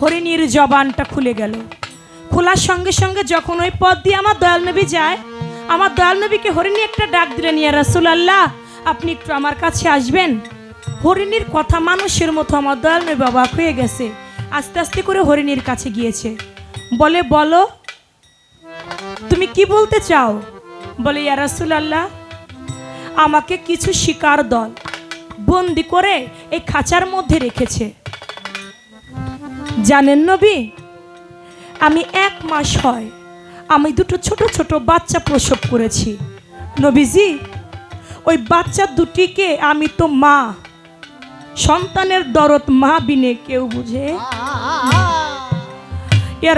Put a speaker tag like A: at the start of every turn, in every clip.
A: হরিণীর জবানটা খুলে গেল। খোলার সঙ্গে সঙ্গে যখন ওই পথ দিয়ে আমার দয়াল নবী যায়, আমার দয়াল নবীকে হরিণী একটা ডাক দিলেন, ইয়া রাসূলুল্লাহ, আপনি একটু আমার কাছে আসবেন? হরিণীর কথা মানুষের মতো আমার দয়াল নবী অবাক হয়ে গেছে। আস্তে আস্তে করে হরিণীর কাছে গিয়েছে। বলে, বলো, তুমি কি বলতে চাও? বলে, ইয়া রাসূলুল্লাহ, আমাকে কিছু শিকার দল বন্দি করে এই খাঁচার মধ্যে রেখেছে। জানেন নবী? আমি এক মাস হয় আমি দুটো ছোট ছোট বাচ্চা প্রসব করেছি। নবীজি, ওই বাচ্চা দুটিকে আমি তো মা। সন্তানের দরদ মা বিনে কেউ বুঝে? ইয়া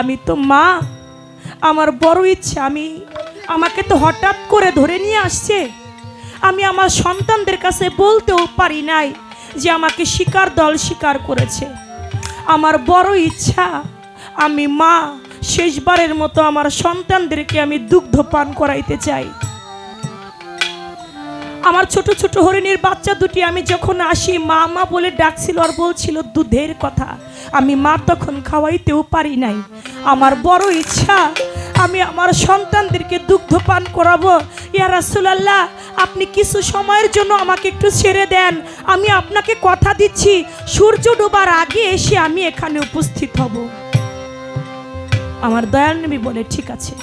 A: আমি তো মা। আমার বড় ইচ্ছা, আমি, আমাকে তো হঠাৎ করে ধরে নিয়ে আসছে। আমি আমার সন্তানদের কাছে বলতেও পারি নাই যে আমাকে শিকার দল শিকার করেছে। আমার বড় ইচ্ছা আমি মা শেষবারের মতো আমার সন্তানদেরকে আমি দুগ্ধ পান করাইতে চাই। আমার ছোট ছোট হরিণীর বাচ্চা দুটি, আমি যখন আসি, মা মা বলে ডাকছিল আর বলছিল, দুধের কথা। আমি মা তখন খাওয়াইতেও পারি নাই। আমার বড় ইচ্ছা, আমি আমার সন্তানদেরকে দুগ্ধ পান করাবো। ইয়া রাসূলুল্লাহ, আপনি কিছু সময়ের জন্য আমাকে একটু ছেড়ে দেন। আমি আপনাকে কথা দিচ্ছি, সূর্য ডোবার আগে এসে আমি এখানে উপস্থিত হব। আমার দয়াল নবী বলে, ঠিক আছে।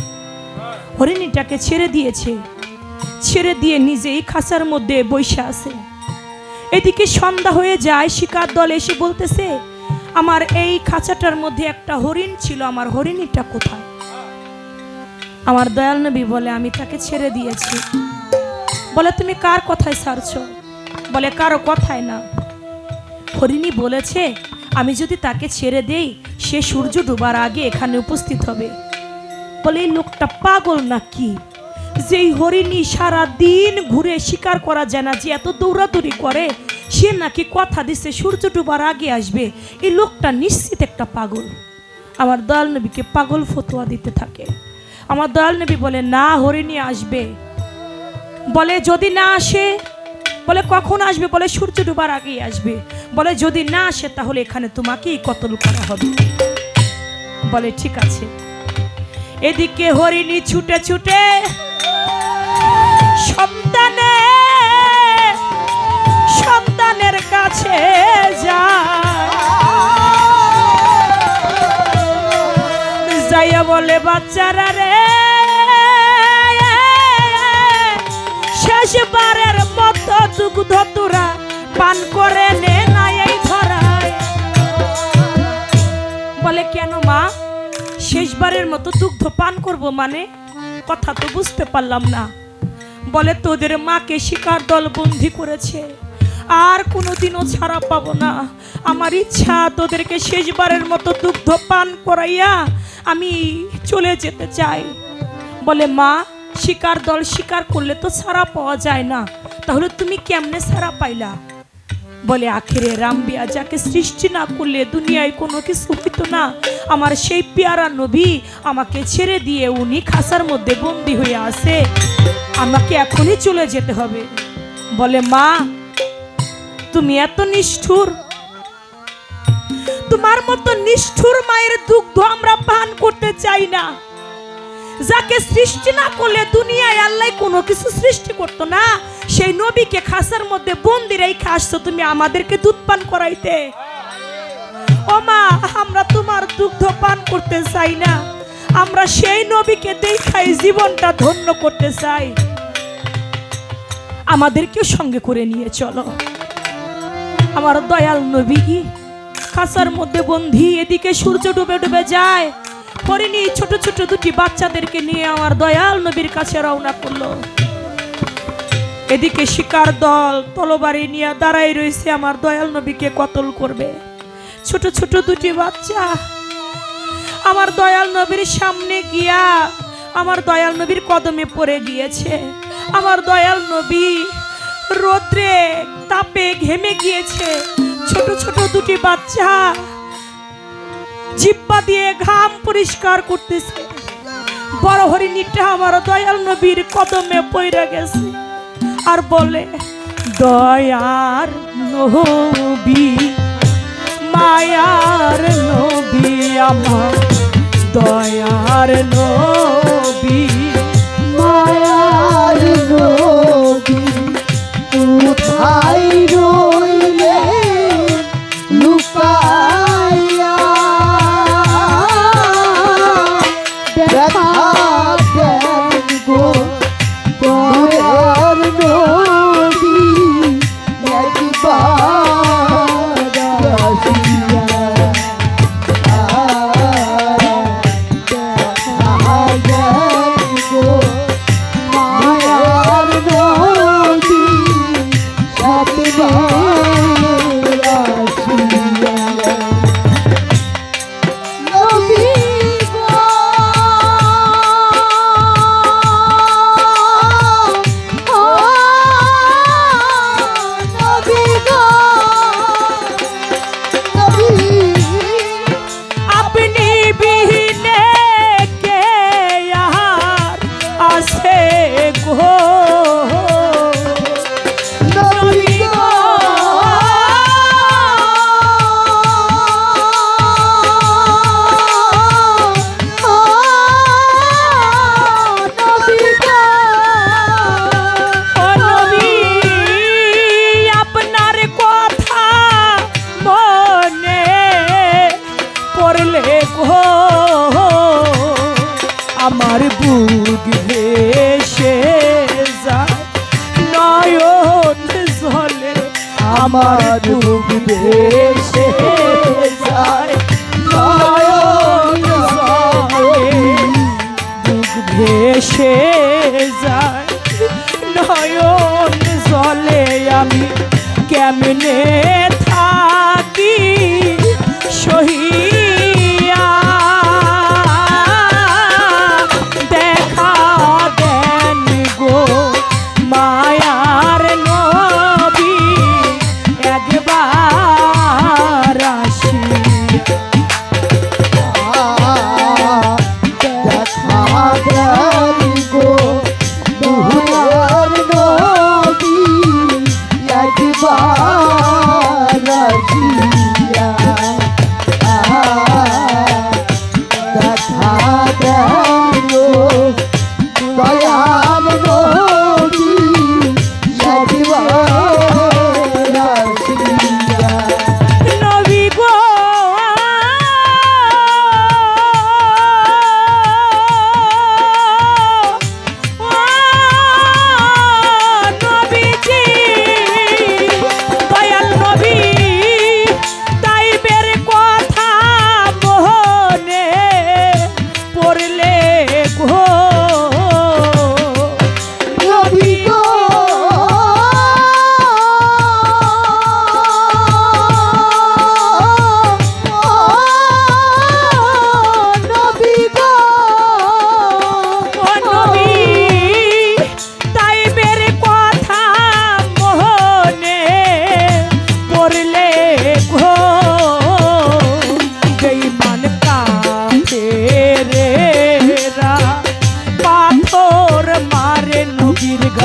A: হরিণীটাকে ছেড়ে দিয়েছে। ছেড়ে দিয়ে নিজেই খাঁচার মধ্যে বৈশা আছে। এদিকে সন্ধ্যা হয়ে যায়, শিকার দল এসে বলতেছে, আমার এই খাঁচাটার মধ্যে একটা হরিণ ছিল, আমার হরিণীটা কোথায়? আমার দয়াল নবী বলে, আমি তাকে ছেড়ে দিয়েছি। বলে, তুমি কার কথায় ছাড়ছ? বলে, কারও কথায় না। হরিণী বলেছে, আমি যদি তাকে ছেড়ে দেই, সে সূর্য ডোবার আগে এখানে উপস্থিত হবে। বলে, এই লোকটা পাগল না কি যেই হরিণী সারা দিন ঘুরে শিকার করা যায় না, যে এত দৌড়াদৌড়ি করে, সে নাকি কথা দিছে, সূর্য ডুবার আগে আসবে। এই লোকটা নিশ্চিত একটা পাগল। আমার দয়াল নবীকে পাগল ফতোয়া দিতে থাকে। আমার দয়াল নবী বলে, না, হরিণী আসবে। বলে, যদি না আসে? বলে, কখন আসবে? বলে, সূর্য ডুবার আগেই আসবে। বলে, যদি না আসে, তাহলে এখানে তোমাকেই কতল করা হবে। বলে, ঠিক আছে। এদিকে হরিণী ছুটে ছুটে সন্তানে, সন্তানের কাছে যাইয়া বলে, বাচ্চারা রে, শেষবারের মতো দুগ্ধ তোরা পান করে নে না এই বলে, কেন মা? শেষবারের মতো দুগ্ধ পান করব মানে? কথা তো বুঝতে পারলাম না। বলে, তোদের মাকে শিকার দল বন্দি করেছে। আর কোনোদিনও ছাড়া পাবো না। আমার ইচ্ছা তোদেরকে শেষবারের মতো দুগ্ধ পান করাইয়া আমি চলে যেতে চাই। বলে, মা, শিকার দল শিকার করলে তো ছাড়া পাওয়া যায় না। তাহলে তুমি কেমনে ছাড়া পাইলা? বলে, আখেরে রামবিয়া, যাকে সৃষ্টি না করলে দুনিয়ায় কোনো কিছু হইতো না। আমার সেই পেয়ারা নবী আমাকে ছেড়ে দিয়ে উনি খাসার মধ্যে বন্দি হয়ে আছে। আমাকে এখনই চলে যেতে হবে। বলে, মা, তুমি এত নিষ্ঠুর। তোমার মতো নিষ্ঠুর মায়ের দুগ্ধ আমরা পান করতে চাই না। যাকে সৃষ্টি না করলে দুনিয়ায় আল্লাহ কোনো কিছু সৃষ্টি করতো না। সেই নবীকে খাসার মধ্যে বন্দি রেখে আসছো তুমি আমাদেরকে দুধ পান করাইতে। ও মা, আমরা তোমার দুগ্ধ পান করতে চাই না। আমরা সেই নবীকে দেখাই জীবনটা ধন্য করতে চাই। আমাদেরকেও সঙ্গে করে নিয়ে চলো। আমার দয়াল নবী খাসার মধ্যে বন্ধি এদিকে সূর্য ডুবে ডুবে যায়। হরিণী ছোট ছোট দুটি বাচ্চাদেরকে নিয়ে আমার দয়াল নবীর কাছে রওনা করল। এদিকে শিকার দল তলবারি নিয়ে দাঁড়াই রয়েছে আমার দয়াল নবীকে কতল করবে। ছোট ছোট দুটি বাচ্চা, আমার দয়াল নবীর সামনে গিয়া, আমার দয়াল নবীর কদমে পড়ে গিয়েছে। আমার দয়াল নবী, রোদ্রে তাপে ঘেমে গিয়েছে। ছোট ছোট দুটি বাচ্চা জিব্বা দিয়ে ঘাম পরিষ্কার করতেছে। বড় হরিণীটা আমার দয়াল নবীর কদমে পড়ে গেছে। আর বলে, দয়ার নবী, মায়ার নবী
B: আমার, দয়ার
A: নবী। ভাই রো আমার ডুব দেশে যায়
B: ডুব ভেসে যায়।
A: নয়ন জলে আমি কেমনে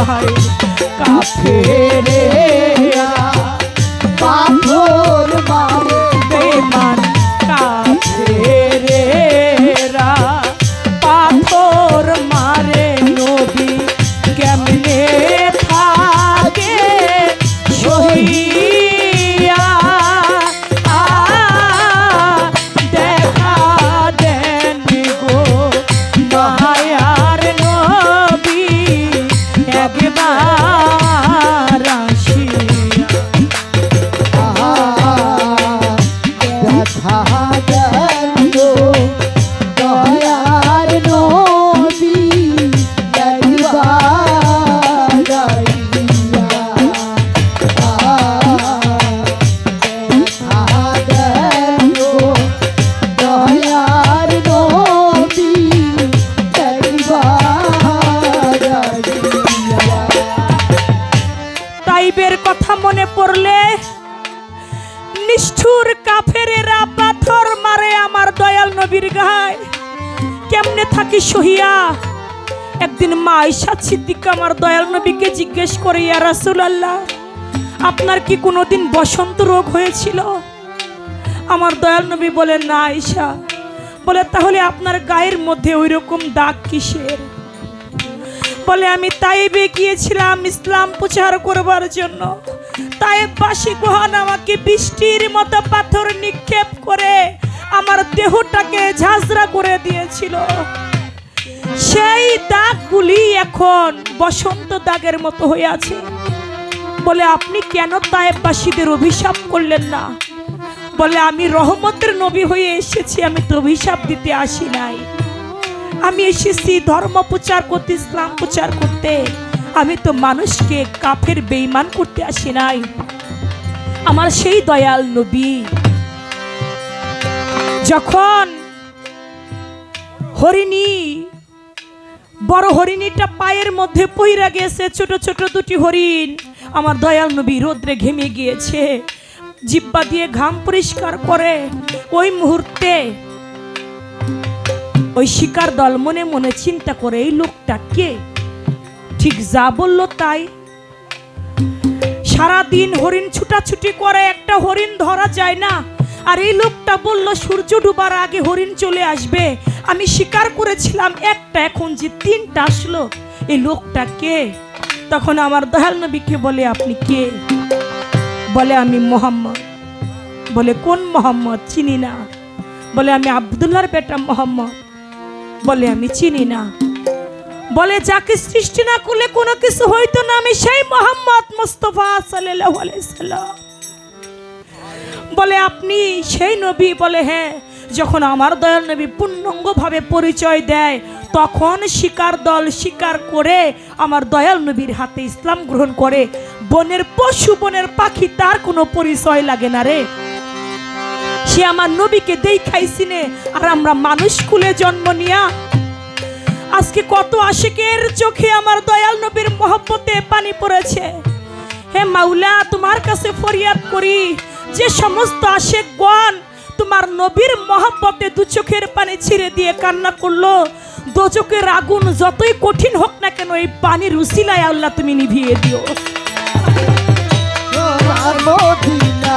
A: হায় কাফেরে আয়সা সিদ্দিক আমার দয়াল নবীকে জিজ্ঞেস করে, ইয়া রাসুল আল্লাহ আপনার কি কোনোদিন বসন্ত রোগ হয়েছিল? আমার দয়াল নবী বলে, না আয়সা। বলে, তাহলে আপনার গায়ের মধ্যে ওই রকম দাগ কিসের? বলে, আমি তাইবে গিয়েছিলাম ইসলাম প্রচার করবার জন্য। তাইবাসী কোহান আমাকে বৃষ্টির মতো পাথর নিক্ষেপ করে আমার দেহটাকে ঝাঁঝরা করে দিয়েছিল। সেই দাগগুলি এখন বসন্ত দাগের মতো হয়ে আছে। বলে, আপনি কেন তায়েববাসীদের অভিশাপ করলেন না? বলে, আমি রহমতের নবী হয়ে এসেছি, আমি তো অভিশাপ দিতে আসি নাই। আমি এসেছি ধর্ম প্রচার করতে, ইসলাম প্রচার করতে। আমি তো মানুষকে কাফের বেইমান করতে আসি নাই। আমার সেই দয়াল নবী। যখন হরিণী বড় হরিণীটা পায়ের মধ্যে পইরা গেছে, ছোট ছোট দুটি হরিণ। আমার দয়াল নবী রোদ্রে ঘেমে গিয়েছে। জিব্বা দিয়ে ঘাম পরিষ্কার করে। ওই মুহূর্তে ওই শিকার দল মনে মনে চিন্তা করে, এই লোকটা কে? ঠিক যা বলল তাই। সারাদিন হরিণ ছুটাছুটি করে, একটা হরিণ ধরা যায় না। আর এই লোকটা বলল, সূর্য ডুবার আগে হরিণ চলে আসবে। আমি স্বীকার করেছিলাম একটা এখন যে তিনটা আসলো, এই লোকটা কে? তখন আমার দয়াল নবীকে বলে, আপনি কে? বলে, আমি মোহাম্মদ। বলে, কোন মোহাম্মদ? চিনি না। বলে, আমি আবদুল্লাহর বেটা মোহাম্মদ। বলে, আমি চিনি না। বলে, যাকে সৃষ্টি না করলে কোনো কিছু হইতো না, আমি সেই মোহাম্মদ মুস্তফা সাল্লাম। বলে, আপনি সেই নবী? বলে হ্যাঁ। যখন আমার দয়াল নবী পূর্ণাঙ্গভাবে পরিচয় দেয়, তখন শিকার দল শিকার করে আমার দয়াল নবীর হাতে ইসলাম গ্রহণ করে। বনের পশু, বনের পাখি, তার কোনো পরিচয় লাগে না রে। সে আমার নবীকে দেখাইছি নে আর আমরা মানুষ কুলে জন্ম নিয়া। আজকে কত আশিকের চোখে আমার দয়াল নবীর মহব্বতে পানি পড়েছে। হে মাওলা, তোমার কাছে ফরিয়াদ করি, যে সমস্ত আশেকগণ তোমার নবীর মহাব্বতে দু চোখের পানি ছিঁড়ে দিয়ে কান্না করল। দোচকের আগুন যতই কঠিন হোক না কেন, এই পানির উসিলায় আল্লাহ তুমি নিভিয়ে দিও।
B: মদিনা